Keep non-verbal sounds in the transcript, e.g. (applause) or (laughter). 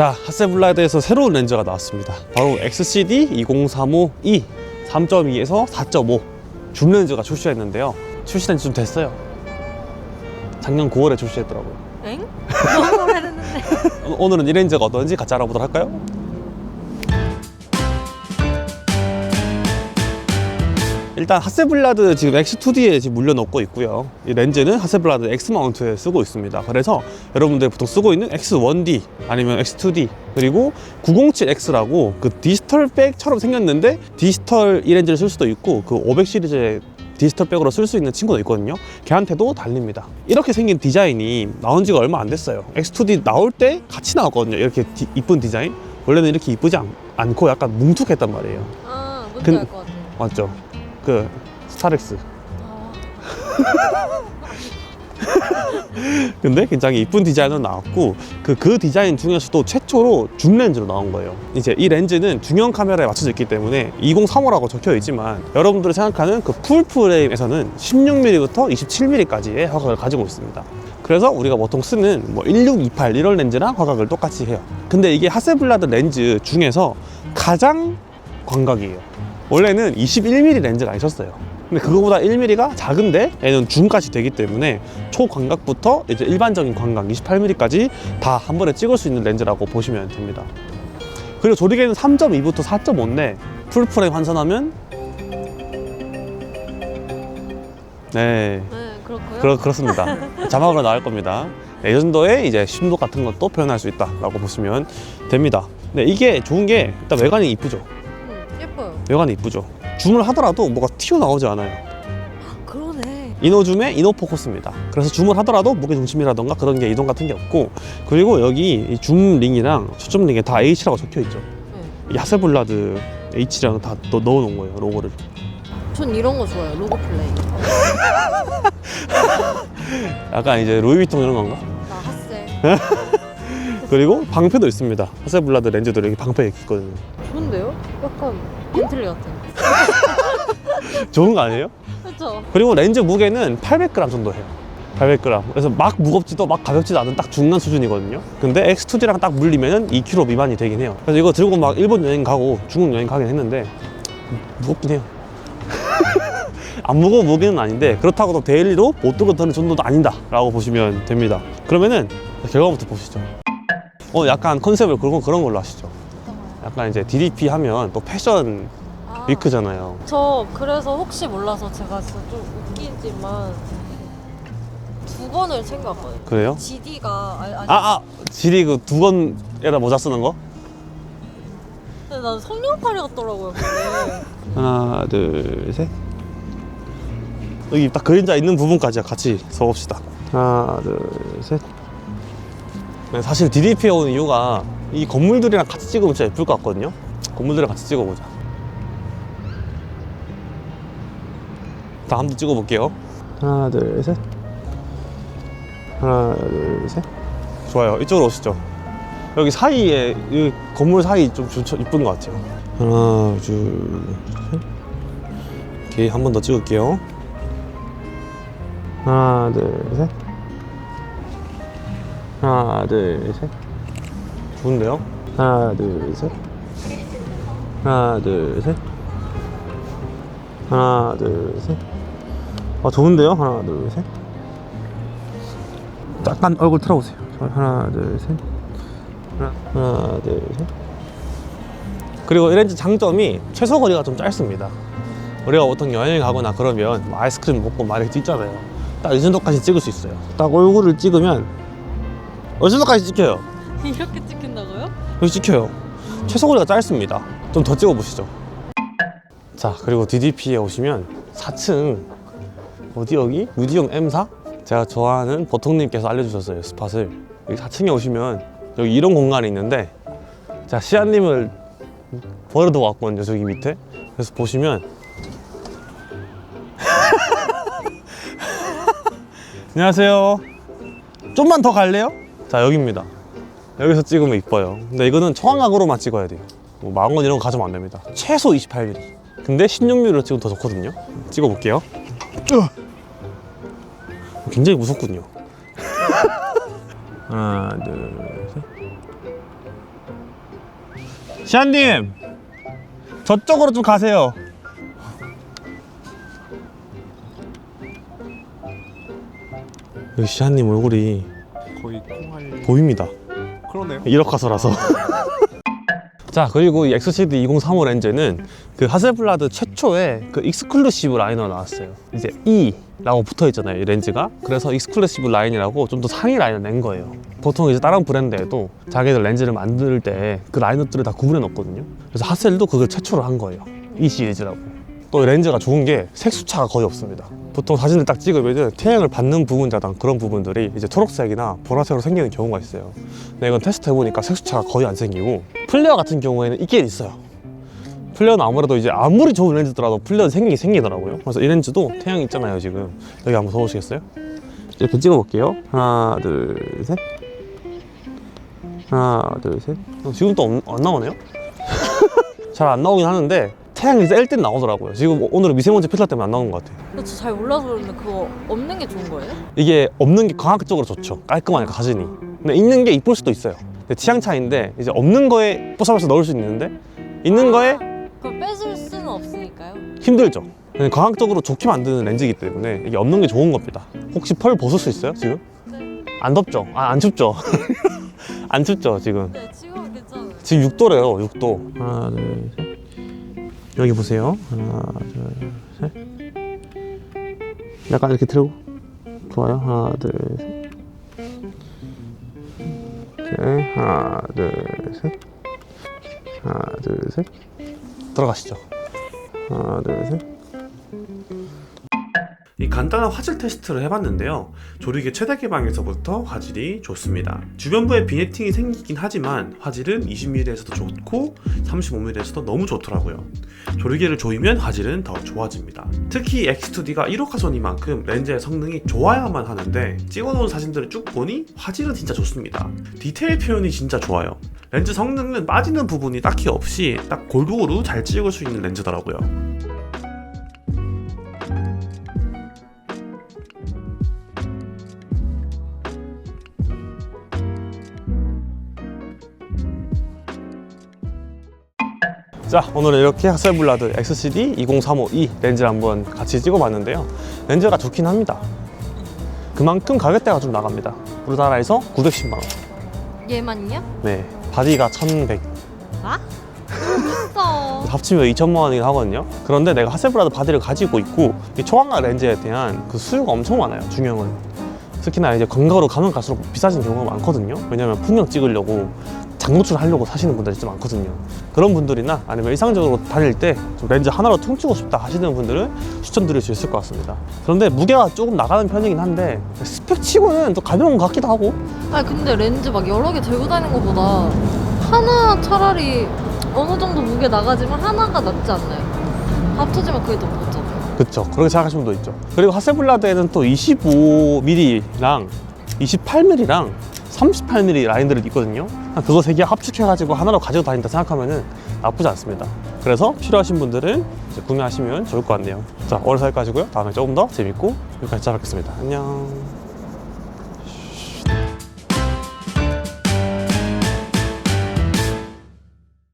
자, 하세블라드에서 새로운 렌즈가 나왔습니다. 바로 XCD 2035E 3.2에서 4.5 줌 렌즈가 출시했는데요. 출시된 지 좀 됐어요. 작년 9월에 출시했더라고요. 엥? 너무 오래됐는데. 오- (laughs) 오늘은 이 렌즈가 어떤지 같이 알아보도록 할까요? 일단 하세블라드 지금 X2D에 지금 물려놓고 있고요. 이 렌즈는 하세블라드 X 마운트에 쓰고 있습니다. 그래서 여러분들이 보통 쓰고 있는 X1D 아니면 X2D 그리고 907X라고 그 디지털 백처럼 생겼는데 디지털 이 렌즈를 쓸 수도 있고 그 500 시리즈의 디지털 백으로 쓸 수 있는 친구도 있거든요. 걔한테도 달립니다. 이렇게 생긴 디자인이 나온 지가 얼마 안 됐어요. X2D 나올 때 같이 나왔거든요. 이렇게 디- 이쁜 디자인. 원래는 이렇게 이쁘지 않, 않고 약간 뭉툭했단 말이에요. 아, 뭔지 근- 알것 같아. 맞죠? 그 스타렉스. 아, 근데 굉장히 이쁜 디자인으로 나왔고 그, 그 디자인 중에서도 최초로 줌 렌즈로 나온 거예요. 이제 이 렌즈는 중형 카메라에 맞춰져 있기 때문에 2035라고 적혀 있지만 여러분들이 생각하는 그 풀 프레임에서는 16mm부터 27mm까지의 화각을 가지고 있습니다. 그래서 우리가 보통 쓰는 뭐 1628 이런 렌즈랑 화각을 똑같이 해요. 근데 이게 하세블라드 렌즈 중에서 가장 광각이에요. 원래는 21mm 렌즈가 있었어요. 근데 그거보다 1mm가 작은데 얘는 줌까지 되기 때문에 초광각부터 이제 일반적인 광각 28mm까지 다 한 번에 찍을 수 있는 렌즈라고 보시면 됩니다. 그리고 조리개는 3.2부터 4.5인데 풀프레임 환산하면 네 네, 그렇고요. 그렇, 그렇습니다. 자막으로 나올 겁니다. 정도의 이제 심도 같은 것도 표현할 수 있다라고 보시면 됩니다. 네, 이게 좋은 게 일단 외관이 이쁘죠. 외관이 이쁘죠. 줌을 하더라도 뭐가 튀어나오지 않아요. 그러네. 이노줌의 이노포커스입니다. 그래서 줌을 하더라도 무게 중심이라던가 그런 게 이동 같은 게 없고 그리고 여기 이줌 링이랑 초점 링에 다 H라고 적혀 있죠. 네. 이 하세블라드 H랑 다 넣- 넣어 놓은 거예요 로고를. 전 이런 거 좋아요. 로고 플레이. (laughs) 약간 이제 루이비통 이런 건가? 나 핫셀. (laughs) 그리고 방패도 있습니다. 하세블라드 렌즈도 이렇게 방패 있거든요. 좋은데요? 약간 벤틀리 같은. (laughs) 좋은 거 아니에요? 그렇죠. 그리고 렌즈 무게는 800g 정도 해요. 800g. 그래서 막 무겁지도 막 가볍지도 않은 딱 중간 수준이거든요. 근데 X2D랑 딱 물리면은 2kg 미만이 되긴 해요. 그래서 이거 들고 막 일본 여행 가고 중국 여행 가긴 했는데 무겁긴 해요. (laughs) 안 무거운 무게는 아닌데 그렇다고 또 데일리로 못 들고 다니는 정도도 아닌다라고 보시면 됩니다. 그러면은 결과부터 보시죠. 어 약간 컨셉을 그런 그런 걸로 하시죠. 약간 이제 DDP 하면 또 패션 아, 위크잖아요. 저 그래서 혹시 몰라서 제가 진짜 좀 웃기지만 두 번을 챙겨왔거든요. 그래요? GD가 아니, 아니 아, 아, 지리 그 두 건에다 모자 쓰는 거? 근데 난 성냥팔이 같더라고요. 근데 (laughs) 하나, 둘, 셋. 여기 딱 그림자 있는 부분까지 같이 써봅시다. 하나, 둘, 셋. 네, 사실 DDP에 온 이유가 이 건물들이랑 같이 찍으면 진짜 예쁠 것 같거든요. 건물들이랑 같이 찍어보자. 다 한번 찍어볼게요. 하나, 둘, 셋. 하나, 둘, 셋. 좋아요. 이쪽으로 오시죠. 여기 사이에 이 건물 사이 좀 좋죠, 이쁜 것 같아요. 하나, 둘, 셋. 오케이, 한 번 더 찍을게요. 하나, 둘, 셋. 하나, 둘, 셋. 좋은데요? 하나, 둘, 셋. 하나, 둘, 셋. 하나, 둘, 셋. 아, 좋은데요? 하나, 둘, 셋. 잠깐 얼굴 틀어보세요. 하나, 둘, 셋. 하나, 하나, 둘, 셋. 그리고 이 렌즈 장점이 최소 거리가 좀 짧습니다. 우리가 보통 여행 가거나 그러면 뭐 아이스크림 먹고 막 이렇게 찍잖아요. 딱 이 정도까지 찍을 수 있어요. 딱 얼굴을 찍으면 어느 정도까지 찍혀요. (laughs) 이렇게 찍힌다고요? 여기 찍혀요. 최소 거리가 짧습니다. 좀 더 찍어보시죠. 자, 그리고 DDP에 오시면 4층 어디 여기? 우디용 M4? 제가 좋아하는 보통님께서 알려주셨어요 스팟을 여기 4층에 오시면 여기 이런 공간이 있는데 자 시안님을 버려두고 왔거든요 저기 밑에 그래서 보시면 (laughs) 안녕하세요 좀만 더 갈래요? 자 여기입니다 여기서 찍으면 이뻐요. 근데 이거는 청광각으로만 찍어야 돼요. 뭐 망원 이런 거 가져오면 안 됩니다. 최소 28mm. 근데 16mm로 찍으면 더 좋거든요. 찍어볼게요. 굉장히 무섭군요. (laughs) 하나, 둘, 셋. 시안님 저쪽으로 좀 가세요 여기 시안님 얼굴이 거의 콩알 보입니다 그러네요. 1억 가서라서. (laughs) 자 그리고 이 엑스시드 2035 렌즈는 그 하셀블라드 최초의 그 익스클루시브 라이너가 나왔어요. 이제 E라고 붙어 있잖아요 이 렌즈가. 그래서 익스클루시브 라인이라고 좀 더 상위 라인을 낸 거예요. 보통 이제 다른 브랜드에도 자기들 렌즈를 만들 때 그 라인업들을 다 구분해 놓거든요. 그래서 하셀도 그걸 최초로 한 거예요. E 시리즈라고 또이 렌즈가 좋은 게 색수차가 거의 없습니다. 보통 사진을 딱 찍으면 태양을 받는 부분자당 그런 부분들이 이제 초록색이나 보라색으로 생기는 경우가 있어요. 근데 이건 테스트 해보니까 색수차가 거의 안 생기고 플레어 같은 경우에는 있긴 있어요. 플레어는 아무래도 이제 아무리 좋은 렌즈더라도 플레어 생기긴 생기더라고요. 그래서 이 렌즈도 태양 있잖아요 지금 여기 한번 써보시겠어요? 이렇게 찍어볼게요. 하나 둘 셋. 하나 둘 셋. 어, 지금 또 안 나오네요? (laughs) 잘 안 나오긴 하는데 태양이 셀땐 나오더라고요. 지금 오늘은 미세먼지 필터 때문에 안 나오는 것 같아요. 근데 저잘 몰라서 그런데 그거 없는 게 좋은 거예요? 이게 없는 게 과학적으로 좋죠. 깔끔하니까 사진이. 근데 있는 게 이쁠 수도 있어요. 근데 취향 차이인데 이제 없는 거에 뽀샵해서 넣을 수 있는데 있는 거에 그걸 뺏을 수는 없으니까요. 힘들죠. 그냥 과학적으로 좋게 만드는 렌즈이기 때문에 이게 없는 게 좋은 겁니다. 혹시 펄 벗을 수 있어요 지금? 네. 안 덥죠? 아 안 춥죠? (laughs) 안 춥죠 지금? 네, 지금 괜찮아요. 지금 6도래요 6도. 하나 둘 셋. 여기 보세요. 하나 둘 셋. 약간 이렇게 들고 좋아요. 하나 둘 셋. 오케이 하나 둘 셋. 하나 둘 셋. 들어가시죠. 하나 둘 셋. 이 간단한 화질 테스트를 해봤는데요. 조리개 최대 개방에서부터 화질이 좋습니다. 주변부에 비네팅이 생기긴 하지만 화질은 20mm에서도 좋고 35mm에서도 너무 좋더라고요. 조리개를 조이면 화질은 더 좋아집니다. 특히 X2D가 1호 가선이만큼 렌즈의 성능이 좋아야만 하는데 찍어놓은 사진들을 쭉 보니 화질은 진짜 좋습니다. 디테일 표현이 진짜 좋아요. 렌즈 성능은 빠지는 부분이 딱히 없이 딱 골고루 잘 찍을 수 있는 렌즈더라고요. 자 오늘은 이렇게 하셀블라드 XCD 2035E 렌즈를 한번 같이 찍어봤는데요. 렌즈가 좋긴 합니다. 그만큼 가격대가 좀 나갑니다. 우리나라에서 910만원. 얘만요? 네 바디가 1100 아? 비싸. (laughs) 합치면 2천만 원이긴 하거든요. 그런데 내가 하셀블라드 바디를 가지고 있고 이 초광각 렌즈에 대한 그 수요가 엄청 많아요 중형은 특히나 이제 광각으로 가면 갈수록 비싸진 경우가 많거든요. 왜냐면 풍경 찍으려고 장노출 하려고 사시는 분들이 좀 많거든요. 그런 분들이나 아니면 일상적으로 다닐 때 좀 렌즈 하나로 퉁치고 싶다 하시는 분들은 추천드릴 수 있을 것 같습니다. 그런데 무게가 조금 나가는 편이긴 한데 스펙 치고는 또 가벼운 것 같기도 하고. 아니 근데 렌즈 막 여러 개 들고 다니는 것보다 하나 차라리 어느 정도 무게 나가지만 하나가 낫지 않나요? 합쳐지면 그게 더 무겁잖아 요. 그쵸. 그렇게 생각하시는 분도 있죠. 그리고 하셀블라드에는 또 25mm랑 28mm랑 38mm 라인들이 있거든요. 그거 세 개 합축해가지고 하나로 가지고 다닌다 생각하면 나쁘지 않습니다. 그래서 필요하신 분들은 구매하시면 좋을 것 같네요. 자 오늘 여기까지고요. 다음에 조금 더 재밌고 유익한 찾아뵙겠습니다. 안녕